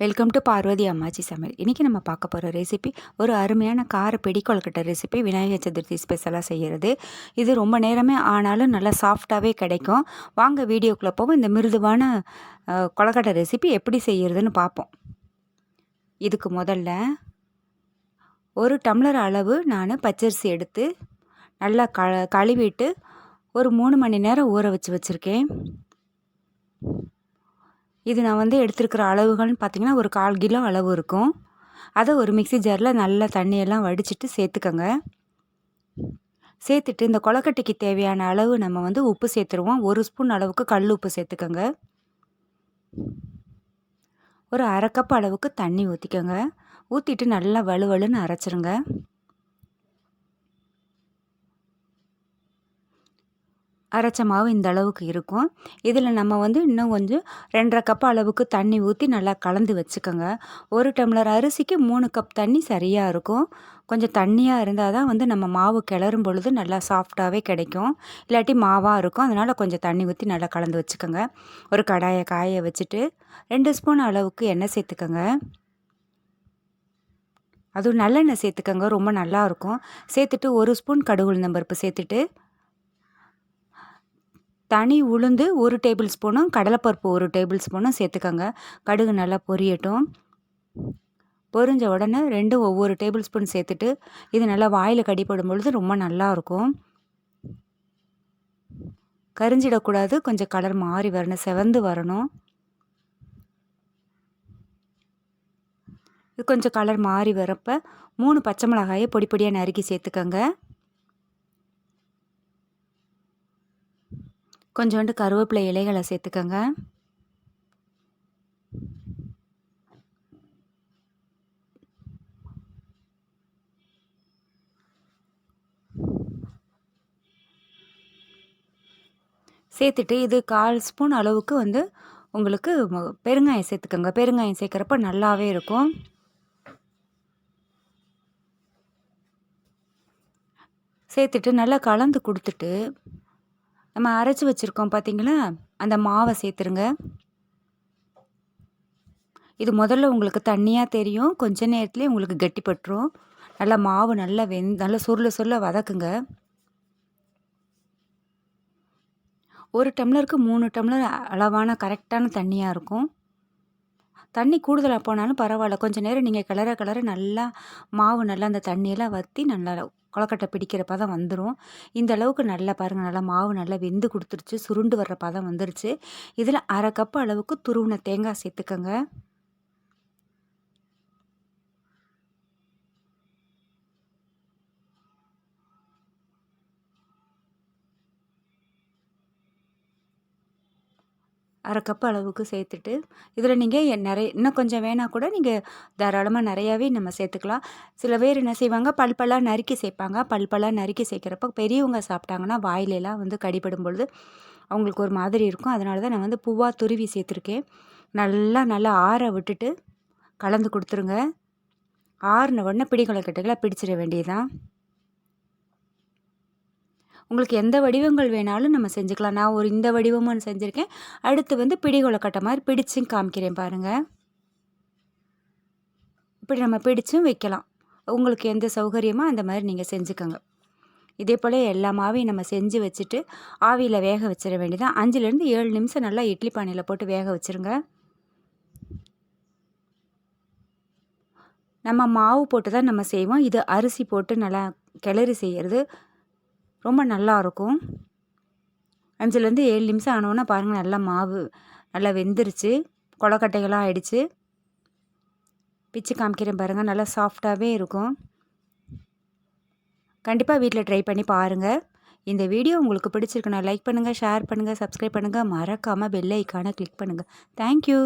Welcome to Parvati அம்மாச்சி சமையல் இன்றைக்கி நம்ம பார்க்க போகிற ரெசிபி ஒரு அருமையான கார பிடி கொழுக்கட்டை ரெசிபி விநாயகர் சதுர்த்தி ஸ்பெஷலாக செய்கிறது இது ரொம்ப நேரமே ஆனாலும் நல்லா சாஃப்டாகவே கிடைக்கும். வாங்க வீடியோக்குள்ளே போவோம். இந்த மிருதுவான கொழுக்கட்டை ரெசிபி எப்படி செய்கிறதுன்னு பார்ப்போம். இதுக்கு முதல்ல ஒரு டம்ளர் அளவு நான் பச்சரிசி எடுத்து நல்லா க கழுவிட்டு ஒரு மூணு மணி நேரம் ஊற வச்சு வச்சுருக்கேன். இது நான் வந்து எடுத்துருக்கிற அளவுகள்னு பார்த்திங்கன்னா ஒரு கால் கிலோ அளவு இருக்கும். அதை ஒரு மிக்சி ஜாரில் நல்லா தண்ணியெல்லாம் வடிச்சிட்டு சேர்த்துக்கோங்க. சேர்த்துட்டு இந்த கொலக்கட்டைக்கு தேவையான அளவு நம்ம வந்து உப்பு சேர்த்துருவோம். ஒரு ஸ்பூன் அளவுக்கு கல் உப்பு சேர்த்துக்கோங்க. ஒரு அரை கப் அளவுக்கு தண்ணி ஊற்றிக்கோங்க ஊற்றிட்டு நல்லா வலுவலுன்னு அரைச்சிருங்க. அரைச்ச மாவு இந்த அளவுக்கு இருக்கும். இதில் நம்ம வந்து இன்னும் கொஞ்சம் ரெண்டரை கப் அளவுக்கு தண்ணி ஊற்றி நல்லா கலந்து வச்சுக்கோங்க. ஒரு டம்ளர் அரிசிக்கு மூணு கப் தண்ணி சரியாக இருக்கும். கொஞ்சம் தண்ணியாக இருந்தால் தான் வந்து நம்ம மாவு கிளறும் பொழுது நல்லா சாஃப்டாகவே கிடைக்கும். இல்லாட்டி மாவாக இருக்கும். அதனால் கொஞ்சம் தண்ணி ஊற்றி நல்லா கலந்து வச்சுக்கோங்க. ஒரு கடாயை காய வச்சுட்டு ரெண்டு ஸ்பூன் அளவுக்கு எண்ணெய் சேர்த்துக்கோங்க. அதுவும் நல்லெண்ணெய் சேர்த்துக்கோங்க. ரொம்ப நல்லாயிருக்கும் சேர்த்துட்டு ஒரு ஸ்பூன் கடுகு நம்பருப்பு சேர்த்துட்டு தனி உளுந்து ஒரு டேபிள் ஸ்பூனும் கடலைப்பருப்பு ஒரு டேபிள் ஸ்பூனும் சேர்த்துக்கோங்க. கடுகு நல்லா பொரியட்டும். பொரிஞ்ச உடனே ரெண்டும் ஒவ்வொரு டேபிள் ஸ்பூன் சேர்த்துட்டு இது நல்லா வாயில் கடிப்படும் பொழுது ரொம்ப நல்லாயிருக்கும் கரிஞ்சிடக்கூடாது கொஞ்சம் கலர் மாறி வரணும் செவந்து வரணும். இது கொஞ்சம் கலர் மாறி வரப்போ மூணு பச்சை மிளகாயை பொடி பொடியாக நறுக்கி சேர்த்துக்கோங்க. கொஞ்சோண்டு கருவேப்பிலை இலைகளை சேர்த்துக்கோங்க. சேர்த்துட்டு இது கால் ஸ்பூன் அளவுக்கு வந்து உங்களுக்கு பெருங்காயம் சேர்த்துக்கோங்க. பெருங்காயம் சேர்க்குறப்ப நல்லாவே இருக்கும். சேர்த்துட்டு நல்லா கலந்து கொடுத்துட்டு நம்ம அரைச்சி வச்சுருக்கோம் பார்த்தீங்களா அந்த மாவை சேர்த்துருங்க. இது முதல்ல உங்களுக்கு தண்ணியாக தெரியும். கொஞ்ச நேரத்துலேயே உங்களுக்கு கட்டிப்பட்டுரும். நல்லா மாவு நல்லா வெந் நல்லா சுருள சுருள வதக்குங்க. ஒரு டம்ளருக்கு மூணு டம்ளர் அளவான கரெக்டான தண்ணியாக இருக்கும். தண்ணி கூடுதலாக போனாலும் பரவாயில்ல. கொஞ்சம் நேரம் நீங்கள் கிளற கிளற நல்லா மாவு நல்லா அந்த தண்ணியெல்லாம் வற்றி நல்லா கொழக்கட்டை பிடிக்கிற பதம் வந்துடும் இந்த அளவுக்கு நல்லா பாருங்கள் நல்லா மாவு நல்லா வெந்து கொடுத்துருச்சு சுருண்டு வர்ற பதம் வந்துருச்சு. இதில் அரை கப் அளவுக்கு துருவின தேங்காய் சேர்த்துக்கோங்க. அரை கப் அளவுக்கு சேர்த்துட்டு இதில் நீங்கள் நிறைய இன்னும் கொஞ்சம் வேணால் கூட நீங்கள் தாராளமாக நிறையாவே நம்ம சேர்த்துக்கலாம். சில பேர் என்ன செய்வாங்க பல்பெல்லாம் நறுக்கி சேர்ப்பாங்க. பல்பெல்லாம் நறுக்கி சேர்க்குறப்ப பெரியவங்க சாப்பிட்டாங்கன்னா வாயிலெல்லாம் வந்து கடிபடும் பொழுது அவங்களுக்கு ஒரு மாதிரி இருக்கும். அதனால தான் நான் வந்து பூவாக துருவி சேர்த்துருக்கேன். நல்லா நல்லா ஆற விட்டுட்டு கலந்து கொடுத்துருங்க. ஆறின உடனே பிடிக்கொலை பிடிச்சிட வேண்டியதுதான். உங்களுக்கு எந்த வடிவங்கள் வேணாலும் நம்ம செஞ்சுக்கலாம். நான் ஒரு இந்த வடிவமும் செஞ்சுருக்கேன். அடுத்து வந்து பிடிகொலை கட்ட மாதிரி பிடிச்சும் காமிக்கிறேன் பாருங்கள் இப்படி நம்ம பிடிச்சும் வைக்கலாம். உங்களுக்கு எந்த சௌகரியமோ அந்த மாதிரி நீங்கள் செஞ்சுக்கோங்க. இதே போல் எல்லா மாவையும் நம்ம செஞ்சு வச்சுட்டு ஆவியில் வேக வச்சிட வேண்டியதான் அஞ்சுலேருந்து ஏழு நிமிஷம் நல்லா இட்லி பானையில் போட்டு வேக வச்சுருங்க. நம்ம மாவு போட்டு தான் நம்ம செய்வோம். இது அரிசி போட்டு நல்லா கிளறி செய்கிறது ரொம்ப நல்லாயிருக்கும் அஞ்சுலேருந்து ஏழு நிமிஷம் ஆனோன்னா பாருங்கள் நல்லா மாவு நல்லா வெந்துருச்சு. கொலக்கட்டைகளாக ஆயிடுச்சு. பிச்சு காமிக்கிறேன் பாருங்கள் நல்லா சாஃப்டாகவே இருக்கும். கண்டிப்பாக வீட்டில் ட்ரை பண்ணி பாருங்கள் இந்த வீடியோ உங்களுக்கு பிடிச்சிருக்குன்னா லைக் பண்ணுங்கள் ஷேர் பண்ணுங்கள் சப்ஸ்கிரைப் பண்ணுங்கள் மறக்காமல் பெல் ஐக்கானை கிளிக் பண்ணுங்கள் தேங்க்யூ